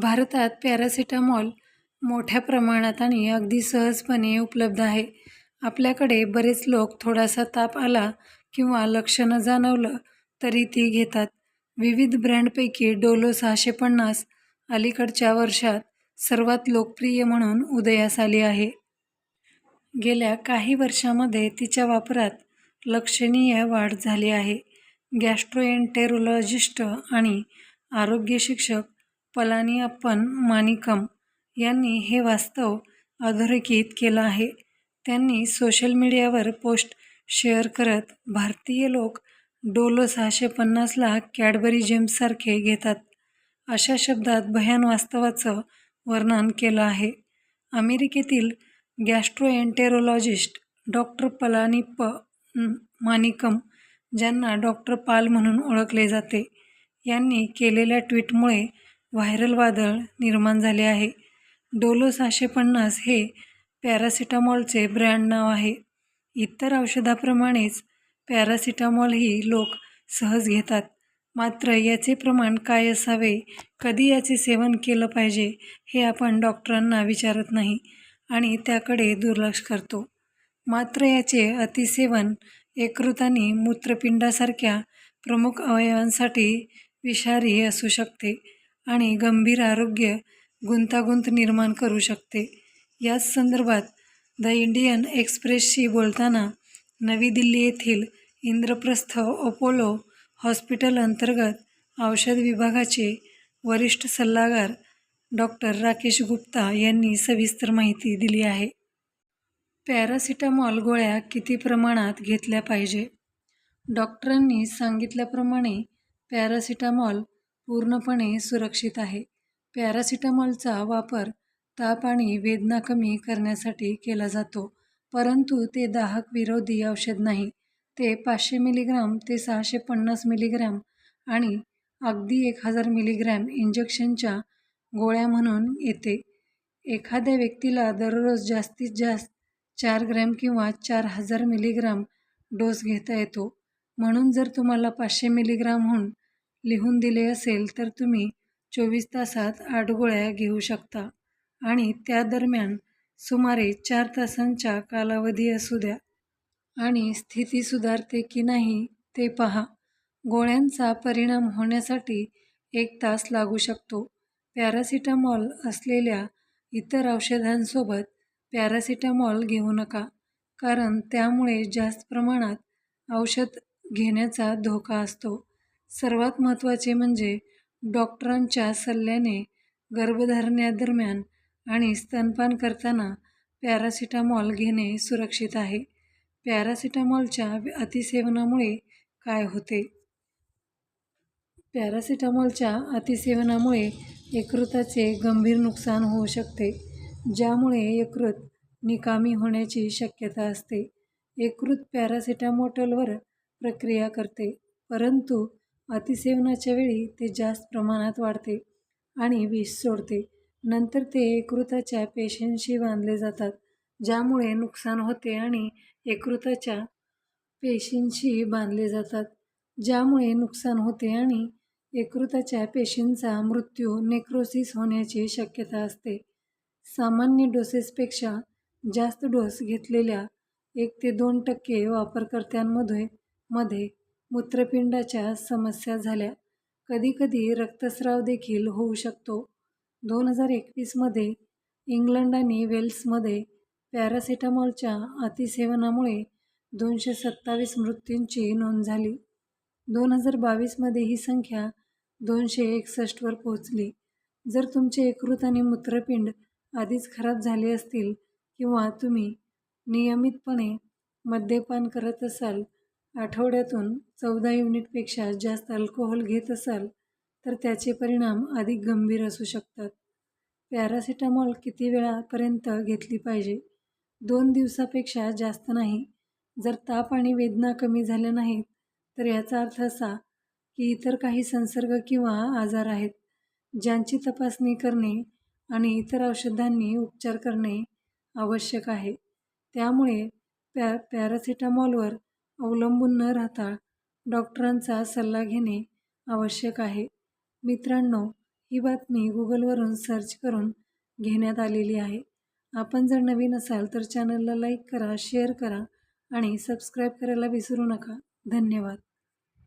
भारतात पॅरासिटामॉल मोठ्या प्रमाणात आणि अगदी सहजपणे उपलब्ध आहे. आपल्याकडे बरेच लोक थोडासा ताप आला किंवा लक्षणं जाणवलं तरी ती घेतात. विविध ब्रँडपैकी डोलो सहाशे पन्नास अलीकडच्या वर्षात सर्वात लोकप्रिय म्हणून उदयास आली आहे. गेल्या काही वर्षामध्ये तिच्या वापरात लक्षणीय वाढ झाली आहे. गॅस्ट्रोएन्टेरोलॉजिस्ट आणि आरोग्य शिक्षक पलानीअप्पन माणिकम यांनी हे वास्तव अधोरेखित केलं आहे. त्यांनी सोशल मीडियावर पोस्ट शेअर करत भारतीय लोक डोलो सहाशे पन्नासला कॅडबरी जेम्ससारखे घेतात, अशा शब्दात भयान वास्तवाचं वर्णन केलं आहे. अमेरिकेतील गॅस्ट्रोएंटेरोलॉजिस्ट डॉक्टर पलानीप्प मानिकम ज्यांना डॉक्टर पाल म्हणून ओळखले जाते, यांनी केलेल्या ट्विटमुळे व्हायरल वादळ निर्माण झाले आहे. डोलो सहाशे पन्नास हे पॅरासिटामॉलचे ब्रँड नाव आहे. इतर औषधांप्रमाणेच पॅरासिटामॉलही लोक सहज घेतात. मात्र याचे प्रमाण काय असावे, कधी याचे सेवन केलं पाहिजे हे आपण डॉक्टरांना विचारत नाही आणि त्याकडे दुर्लक्ष करतो. मात्र याचे अतिसेवन यकृत आणि मूत्रपिंडासारख्या प्रमुख अवयवांसाठी विषारी असू शकते आणि गंभीर आरोग्य गुंतागुंत निर्माण करू शकते. याच संदर्भात द इंडियन एक्सप्रेसशी बोलताना नवी दिल्ली येथील इंद्रप्रस्थ अपोलो हॉस्पिटल अंतर्गत औषध विभागाचे वरिष्ठ सल्लागार डॉक्टर राकेश गुप्ता यांनी सविस्तर माहिती दिली आहे. पॅरासिटामॉल गोळ्या किती प्रमाणात घेतल्या पाहिजे? डॉक्टरांनी सांगितल्याप्रमाणे पॅरासिटामॉल पूर्णपणे सुरक्षित आहे. पॅरासिटामॉलचा वापर ताप आणि वेदना कमी करण्यासाठी केला जातो. परंतु ते दाहक-विरोधी औषध नाही. ते पाचशे मिलीग्राम ते सहाशे पन्नास मिलीग्रॅम आणि अगदी एक हजार मिलीग्रॅम इंजेक्शनच्या गोळ्या म्हणून येते. एखाद्या व्यक्तीला दररोज जास्तीत जास्त चार ग्रॅम किंवा चार हजार मिलीग्राम डोस घेता येतो. म्हणून जर तुम्हाला पाचशे मिलीग्रामहून लिहून दिले असेल तर तुम्ही चोवीस तासात आठ गोळ्या घेऊ शकता आणि त्या दरम्यान सुमारे चार तासांचा कालावधी असू द्या. आणि स्थिती सुधारते की नाही ते पहा. गोळ्यांचा परिणाम होण्यासाठी एक तास लागू शकतो. पॅरासिटामॉल असलेल्या इतर औषधांसोबत पॅरासिटामॉल घेऊ नका, कारण त्यामुळे जास्त प्रमाणात औषध घेण्याचा धोका असतो. सर्वात महत्त्वाचे म्हणजे डॉक्टरांच्या सल्ल्याने गर्भधारण्यादरम्यान आणि स्तनपान करताना पॅरासिटामॉल घेणे सुरक्षित आहे. पॅरासिटामॉलच्या अतिसेवनामुळे काय होते? पॅरासिटामॉलच्या अतिसेवनामुळे यकृताचे गंभीर नुकसान होऊ शकते, ज्यामुळे यकृत निकामी होण्याची शक्यता असते. यकृत पॅरासिटामॉटलवर प्रक्रिया करते, परंतु अतिसेवनाच्या वेळी ते जास्त प्रमाणात वाढते आणि विष सोडते. नंतर ते यकृताच्या पेशींशी बांधले जातात, ज्यामुळे नुकसान होते आणि यकृताच्या पेशींशी बांधले जातात, ज्यामुळे नुकसान होते आणि यकृताच्या पेशींचा मृत्यू नेक्रोसिस होण्याची शक्यता असते. सामान्य डोसेसपेक्षा जास्त डोस घेतलेल्या एक ते दोन टक्के वापरकर्त्यांमध्ये मध्ये मूत्रपिंडाच्या समस्या झाल्या. कधीकधी रक्तस्राव देखील होऊ शकतो. दोन हजार एकवीसमध्ये इंग्लंड आणि वेल्समध्ये पॅरासिटामॉलच्या अतिसेवनामुळे दोनशे सत्तावीस मृत्यूंची नोंद झाली. दोन हजार बावीसमध्ये ही संख्या दोनशे एकसष्टवर पोहोचली. जर तुमचे यकृत आणि मूत्रपिंड आधीच खराब झाले असतील किंवा तुम्ही नियमितपणे मद्यपान करत असाल, आठवड्यातून चौदा युनिटपेक्षा जास्त अल्कोहोल घेत असाल तर त्याचे परिणाम अधिक गंभीर असू शकतात. पॅरासिटामॉल किती वेळापर्यंत घेतली पाहिजे? दोन दिवसापेक्षा जास्त नाही. जर ताप आणि वेदना कमी झाल्या नाहीत तर याचा अर्थ असा की इतर काही संसर्ग किंवा आजार आहेत, ज्यांची तपासणी करणे आणि इतर औषधांनी उपचार करणे आवश्यक आहे. त्यामुळे पॅ पॅरासिटामॉलवर अवलंबून न राहता डॉक्टरांचा सल्ला घेणे आवश्यक आहे. मित्रांनो, ही बातमी गुगलवरून सर्च करून घेण्यात आलेली आहे. आपण जर नवीन असाल तर चॅनलला लाईक करा शेअर करा आणि सबस्क्राईब करायला विसरू नका. धन्यवाद.